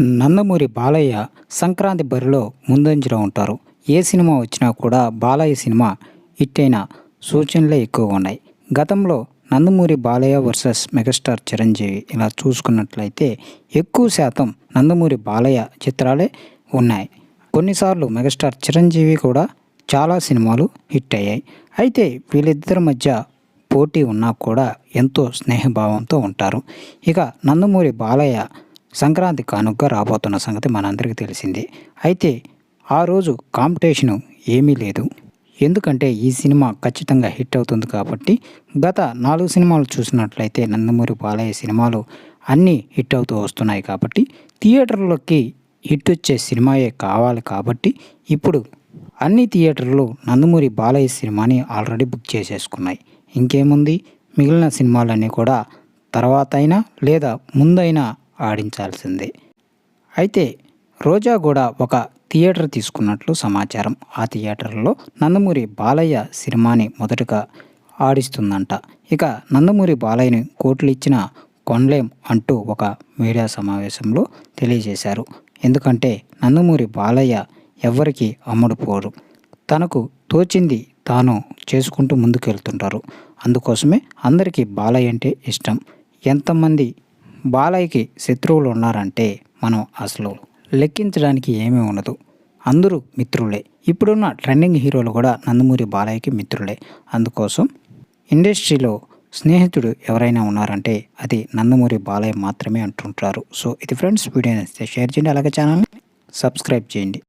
నందమూరి బాలయ్య సంక్రాంతి బరిలో ముందంజలో ఉంటారు. ఏ సినిమా వచ్చినా కూడా బాలయ్య సినిమా హిట్ అయిన సూచనలే ఎక్కువ ఉన్నాయి. గతంలో నందమూరి బాలయ్య వర్సెస్ మెగాస్టార్ చిరంజీవి ఇలా చూసుకున్నట్లయితే ఎక్కువ శాతం నందమూరి బాలయ్య చిత్రాలే ఉన్నాయి. కొన్నిసార్లు మెగాస్టార్ చిరంజీవి కూడా చాలా సినిమాలు హిట్ అయ్యాయి అయితే వీళ్ళిద్దరి మధ్య పోటీ ఉన్నా కూడా ఎంతో స్నేహభావంతో ఉంటారు. ఇక నందమూరి బాలయ్య సంక్రాంతి కానుక రాబోతున్న సంగతి మనందరికీ తెలిసిందే. అయితే ఆ రోజు కాంపిటీషను ఏమీ లేదు. ఎందుకంటే ఈ సినిమా ఖచ్చితంగా హిట్ అవుతుంది కాబట్టి గత నాలుగు సినిమాలు చూసినట్లయితే నందమూరి బాలయ్య సినిమాలు అన్నీ హిట్ అవుతూ వస్తున్నాయి కాబట్టి థియేటర్లోకి హిట్ వచ్చే సినిమాయే కావాలి కాబట్టి ఇప్పుడు అన్ని థియేటర్లు నందమూరి బాలయ్య సినిమాని ఆల్రెడీ బుక్ చేసేసుకున్నాయి. ఇంకేముంది? మిగిలిన సినిమాలన్నీ కూడా తర్వాత అయినా లేదా ముందైనా ఆడించాల్సిందే. అయితే రోజా కూడా ఒక థియేటర్ తీసుకున్నట్లు సమాచారం. ఆ థియేటర్లో నందమూరి బాలయ్య సినిమాని మొదటగా ఆడిస్తుందంట. ఇక నందమూరి బాలయ్యని కోట్లు ఇచ్చిన కొనలేం అంటూ ఒక మీడియా సమావేశంలో తెలియజేశారు. ఎందుకంటే నందమూరి బాలయ్య ఎవ్వరికి అమ్ముడుపోరు తనకు తోచింది తాను చేసుకుంటూ ముందుకెళ్తుంటారు. అందుకోసమే అందరికీ బాలయ్య అంటే ఇష్టం. ఎంతమంది బాలయ్యకి శత్రువులు ఉన్నారంటే మనం అసలు లెక్కించడానికి ఏమీ ఉండదు. అందరూ మిత్రులే. ఇప్పుడున్న ట్రెండింగ్ హీరోలు కూడా నందమూరి బాలయ్యకి మిత్రులే. అందుకోసం ఇండస్ట్రీలో స్నేహితుడు ఎవరైనా ఉన్నారంటే అది నందమూరి బాలయ్య మాత్రమే అంటుంటారు. సో ఇది ఫ్రెండ్స్ వీడియో నచ్చితే షేర్ చేయండి. అలాగే ఛానల్ని సబ్స్క్రైబ్ చేయండి.